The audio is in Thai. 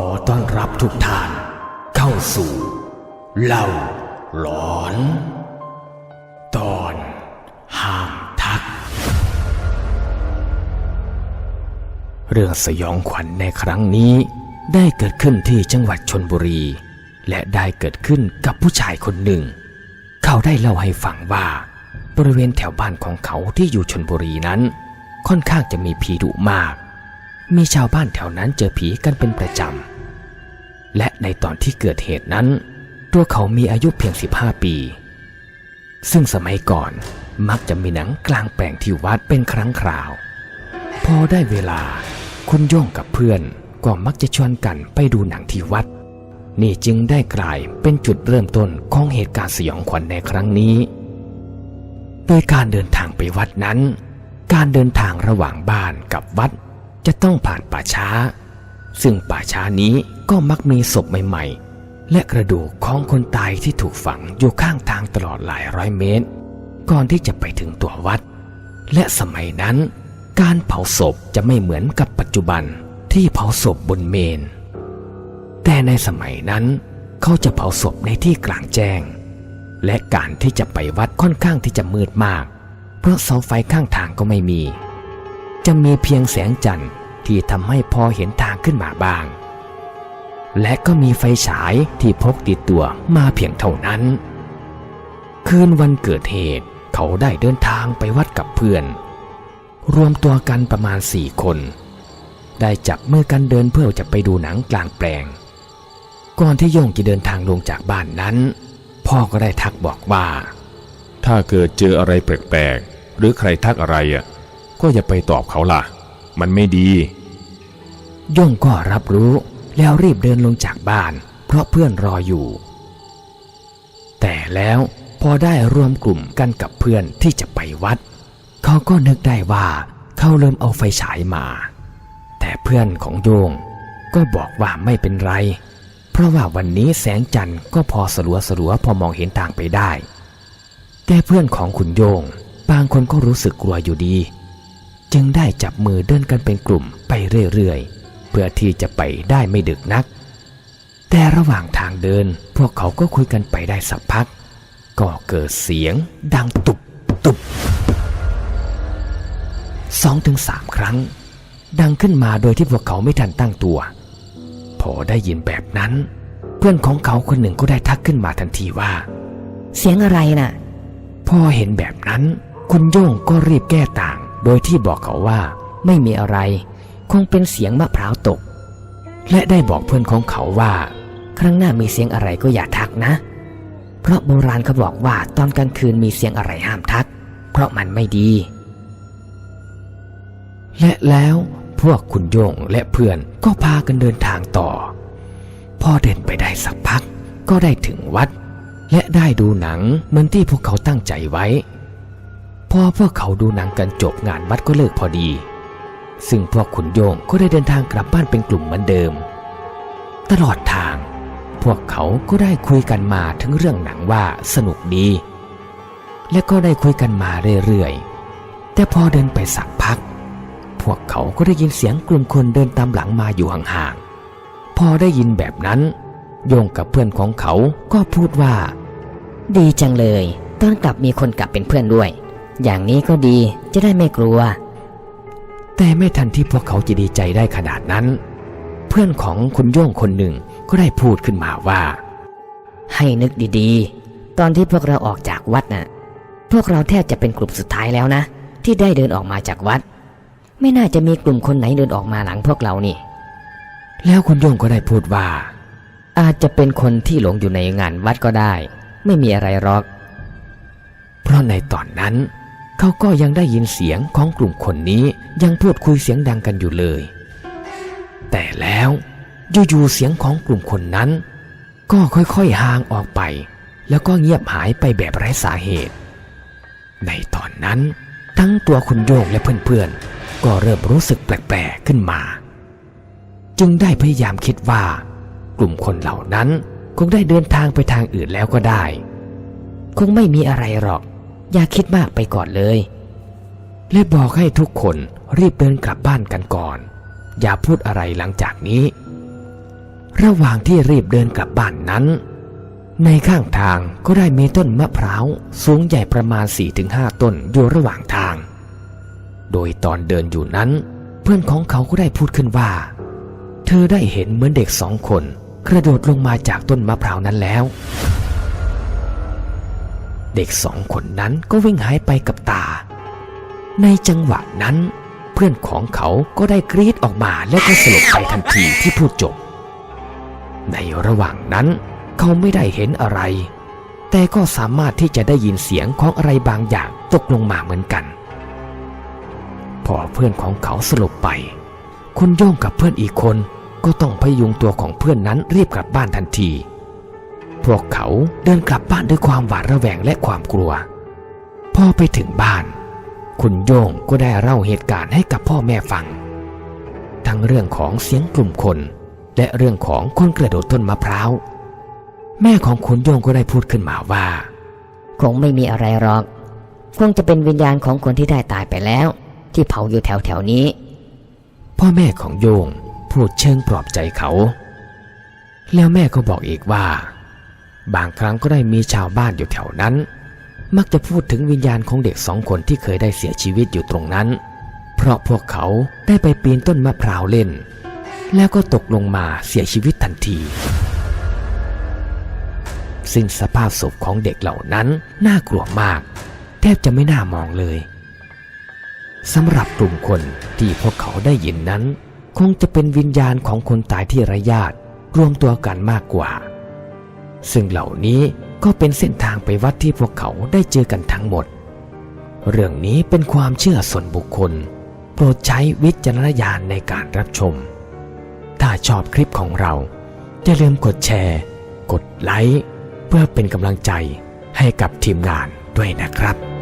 อต้อนรับทุกท่านเข้าสู่ เล่าหลอน ตอนห้ามทัก เรื่องสยองขวัญในครั้งนี้ ได้เกิดขึ้นที่จังหวัดชนบุรี และได้เกิดขึ้นกับผู้ชายคนหนึ่ง เขาได้เล่าให้ฟังว่า บริเวณแถวบ้านของเขาที่อยู่ชนบุรีนั้น ค่อนข้างจะมีผีดุมาก มีชาวบ้านแถวนั้นเจอผีกันเป็นประจำ และในตอนที่เกิดเหตุนั้น ตัวเขามีอายุเพียง 15 ปี ซึ่งสมัยก่อนมักจะมีหนังกลางแปลงที่วัดเป็นครั้งคราว พอได้เวลาคุณโย่งกับเพื่อนก็มักจะชวนกันไปดูหนังที่วัด นี่จึงได้กลายเป็นจุดเริ่มต้นของเหตุการณ์สยองขวัญในครั้งนี้ โดยการเดินทางไปวัดนั้น การเดินทางระหว่างบ้านกับวัด จะต้องผ่านป่าช้า ซึ่งป่าช้านี้ก็มักมีศพใหม่ๆ และกระดูกของคนตายที่ถูกฝังอยู่ข้างทางตลอดหลายร้อยเมตร ก่อนที่จะไปถึงตัววัด และสมัยนั้น การเผาศพจะไม่เหมือนกับปัจจุบันที่เผาศพบนเมน แต่ในสมัยนั้น เขาจะเผาศพในที่กลางแจ้ง และการที่จะไปวัดค่อนข้างที่จะมืดมาก เพราะเสาไฟข้างทางก็ไม่มี จะมีเพียงแสงจันทร์ที่ทำให้พอเห็นทางขึ้นมาบ้าง และก็มีไฟฉายที่พกติดตัวมาเพียงเท่านั้น คืนวันเกิดเหตุเขาได้เดินทางไปวัดกับเพื่อน รวมตัวกันประมาณสี่คน ได้จับมือกันเดินเพื่อจะไปดูหนังกลางแปลง ก่อนที่โยงจะเดินทางลงจากบ้านนั้น พ่อก็ได้ทักบอกว่า ถ้าเกิดเจออะไรแปลกๆหรือใครทักอะไรอะ ก็อย่าไปตอบเขาล่ะ มันไม่ดี ย่งก็รับรู้แล้วรีบเดินลงจากบ้าน เพราะเพื่อนรออยู่ แต่แล้วพอได้รวมกลุ่มกันกับเพื่อนที่จะไปวัด เขาก็นึกได้ว่าเขาเริ่มเอาไฟฉายมา แต่เพื่อนของโยงก็บอกว่าไม่เป็นไร เพราะว่าวันนี้แสงจันทร์ก็พอสลัวสลัวๆพอมองเห็นทางไปได้ แต่เพื่อนของคุณโยง บางคนก็รู้สึกกลัวอยู่ดี จึงได้จับมือเดินกันเป็นกลุ่มไปเรื่อยๆ เพื่อที่จะไปได้ไม่ดึกนัก แต่ระหว่างทางเดินพวกเขาก็คุยกันไปได้สักพัก ก็เกิดเสียงดังตุบตุบสองถึงสามครั้ง ดังขึ้นมาโดยที่พวกเขาไม่ทันตั้งตัว พอได้ยินแบบนั้น เพื่อนของเขาคนหนึ่งก็ได้ทักขึ้นมาทันทีว่า เสียงอะไรน่ะ พอเห็นแบบนั้น คุณโย่งก็รีบแก้ต่าง โดยที่บอกเขาว่าไม่มีอะไร คงเป็นเสียงมะพร้าวตก และได้บอกเพื่อนของเขาว่า ครั้งหน้ามีเสียงอะไรก็อย่าทักนะ เพราะโบราณเขาบอกว่าตอนกลางคืนมีเสียงอะไรห้ามทัก เพราะมันไม่ดี และแล้วพวกคุณโยงและเพื่อนก็พากันเดินทางต่อ พอเดินไปได้สักพักก็ได้ถึงวัด และได้ดูหนังเหมือนที่พวกเขาตั้งใจไว้ พอพวกเขาดูหนังกันจบงานวัดก็เลิกพอดี ซึ่งพวกคุณโยงก็ได้เดินทางกลับบ้านเป็นกลุ่มเหมือนเดิม ตลอดทาง พวกเขาก็ได้คุยกันมาถึงเรื่องหนังว่าสนุกดี และก็ได้คุยกันมาเรื่อยๆ แต่พอเดินไปสักพัก พวกเขาก็ได้ยินเสียงกลุ่มคนเดินตามหลังมาอยู่ห่างๆ พอได้ยินแบบนั้น โยงกับเพื่อนของเขาก็พูดว่า ดีจังเลย ตอนกลับมีคนกลับเป็นเพื่อนด้วย อย่างนี้ก็ดีจะได้ไม่กลัว แต่ไม่ทันที่พวกเขาจะดีใจได้ขนาดนั้น เพื่อนของคุณโย่งคนหนึ่งก็ได้พูดขึ้นมาว่า ให้นึกดีๆ ตอนที่พวกเราออกจากวัดน่ะ พวกเราแทบจะเป็นกลุ่มสุดท้ายแล้วนะ ที่ได้เดินออกมาจากวัด ไม่น่าจะมีกลุ่มคนไหนเดินออกมาหลังพวกเรานี่ แล้วคุณโย่งก็ได้พูดว่า อาจจะเป็นคนที่หลงอยู่ในงานวัดก็ได้ ไม่มีอะไรหรอก เพราะในตอนนั้น เขาก็ยังได้ยินเสียงของกลุ่มคนนี้ยังพูดคุยเสียงดังกันอยู่เลย แต่แล้วอยู่ๆเสียงของกลุ่มคนนั้น ก็ค่อยๆห่างออกไป แล้วก็เงียบหายไปแบบไร้สาเหตุ ในตอนนั้น ทั้งตัวคุณโยงและเพื่อนๆ ก็เริ่มรู้สึกแปลกๆขึ้นมา จึงได้พยายามคิดว่า กลุ่มคนเหล่านั้นคงได้เดินทางไปทางอื่นแล้วก็ได้ คงไม่มีอะไรหรอก อย่าคิดมากไปก่อนเลยและบอกให้ทุกคนรีบเดินกลับบ้านกันก่อน อย่าพูดอะไรหลังจากนี้ ระหว่างที่รีบเดินกลับบ้านนั้น ในข้างทางก็ได้มีต้นมะพร้าวสูงใหญ่ประมาณ 4-5 ต้นอยู่ระหว่างทาง โดยตอนเดินอยู่นั้น เพื่อนของเขาก็ได้พูดขึ้นว่า เธอได้เห็นเหมือนเด็กสองคน กระโดดลงมาจากต้นมะพร้าวนั้นแล้ว เด็กสองคนนั้นก็วิ่งหายไปกับตา ในจังหวะนั้น เพื่อนของเขาก็ได้กรีดออกมาแล้วก็สลบไปทันทีที่พูดจบ ในระหว่างนั้นเขาไม่ได้เห็นอะไร แต่ก็สามารถที่จะได้ยินเสียงของอะไรบางอย่างตกลงมาเหมือนกัน พอเพื่อนของเขาสลบไปคุณโย่งกับเพื่อนอีกคนก็ต้องพยุงตัวของเพื่อนนั้นรีบกลับบ้านทันที พวกเขาเดินกลับบ้านด้วยความหวาดระแวงและความกลัว พอไปถึงบ้าน คุณโย่งก็ได้เล่าเหตุการณ์ให้กับพ่อแม่ฟัง ทั้งเรื่องของเสียงกลุ่มคน และเรื่องของคนกระโดดต้นมะพร้าว แม่ของคุณโย่งก็ได้พูดขึ้นมาว่า คงไม่มีอะไรหรอก คงจะเป็นวิญญาณของคนที่ได้ตายไปแล้ว ที่เผาอยู่แถวแถวๆนี้ พ่อแม่ของโยงพูดเชิงปลอบใจเขา แล้วแม่ก็บอกอีกว่า บางครั้งก็ได้มีชาวบ้านอยู่แถวนั้น มักจะพูดถึงวิญญาณของเด็กสองคนที่เคยได้เสียชีวิตอยู่ตรงนั้น เพราะพวกเขาได้ไปปีนต้นมะพร้าวเล่น แล้วก็ตกลงมาเสียชีวิตทันที ซึ่งสภาพศพของเด็กเหล่านั้นน่ากลัวมาก แทบจะไม่น่ามองเลยสำหรับกลุ่มคนที่พวกเขาได้ยินนั้น คงจะเป็นวิญญาณของคนตายที่ร้ญาตรวมตัวกันมากกว่า ซึ่งเหล่านี้ก็เป็นเส้นทางไปวัดที่พวกเขาได้เจอกันทั้งหมด เรื่องนี้เป็นความเชื่อส่วนบุคคล โปรดใช้วิจารณญาณในการรับชม ถ้าชอบคลิปของเรา อย่าลืมกดแชร์ กดไลค์ เพื่อเป็นกำลังใจให้กับทีมงานด้วยนะครับ